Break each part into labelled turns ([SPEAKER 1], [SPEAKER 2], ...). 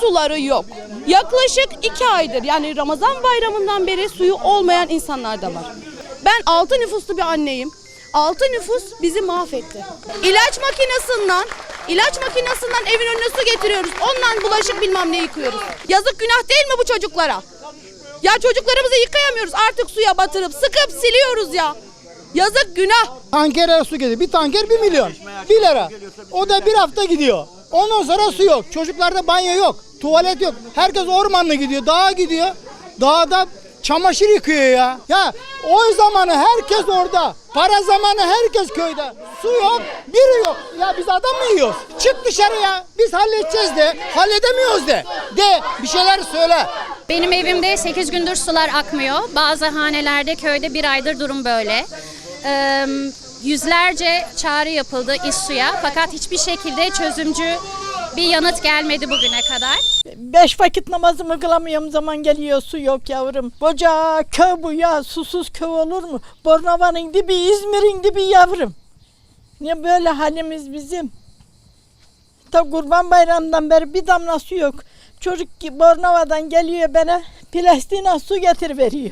[SPEAKER 1] suları yok. Yaklaşık iki aydır yani Ramazan bayramından beri suyu olmayan insanlar da var. Ben altı nüfuslu bir anneyim. Altı nüfus bizi mahvetti. İlaç makinesinden, ilaç makinesinden evin önüne su getiriyoruz. Ondan bulaşık bilmem ne yıkıyoruz. Yazık günah değil mi bu çocuklara? Ya çocuklarımızı yıkayamıyoruz. Artık suya batırıp sıkıp siliyoruz ya. Yazık günah.
[SPEAKER 2] Tankerlere su geliyor. Bir tanker bir milyon. Bir lira. O da bir hafta gidiyor. Ondan sonra su yok. Çocuklarda banyo yok. Tuvalet yok. Herkes ormanla gidiyor. Dağa gidiyor. Dağda çamaşır yıkıyor ya. Ya o zamanı herkes orada. Para zamanı herkes köyde. Su yok. Biri yok. Ya biz adam mı yiyoruz? Çık dışarıya. Biz halledeceğiz de. Halledemiyoruz de. De bir şeyler söyle.
[SPEAKER 3] Benim evimde 8 gündür sular akmıyor. Bazı hanelerde köyde bir aydır durum böyle. Yüzlerce çağrı yapıldı iş suya fakat hiçbir şekilde çözümcü bir yanıt gelmedi bugüne kadar.
[SPEAKER 4] Beş vakit namazımı kılamıyorum zaman geliyor su yok yavrum. Koca köy bu ya susuz köy olur mu? Bornova'nın dibi İzmir'in dibi yavrum. Niye böyle halimiz bizim? Ta kurban bayramından beri bir damla su yok. Çocuk Bornova'dan geliyor bana plastina su getir veriyor.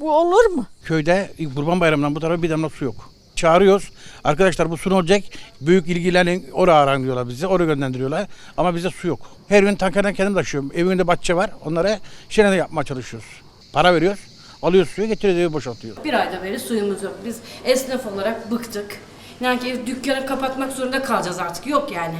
[SPEAKER 4] Bu olur mu?
[SPEAKER 5] Köyde Kurban Bayramı'ndan bu tarafa bir damla su yok. Çağırıyoruz. Arkadaşlar bu su ne olacak? Büyük ilgilenin oraya aran diyorlar bize. Oraya gönderiyorlar. Ama bizde su yok. Her gün tankerden kendim taşıyorum. Evimde bahçe var. Onlara şene de yapmaya çalışıyoruz. Para veriyoruz. Alıyoruz suyu getiriyoruz evi boşaltıyoruz.
[SPEAKER 6] Bir ayda beri suyumuz yok. Biz esnaf olarak bıktık. Yani ki dükkanı kapatmak zorunda kalacağız artık. Yok yani.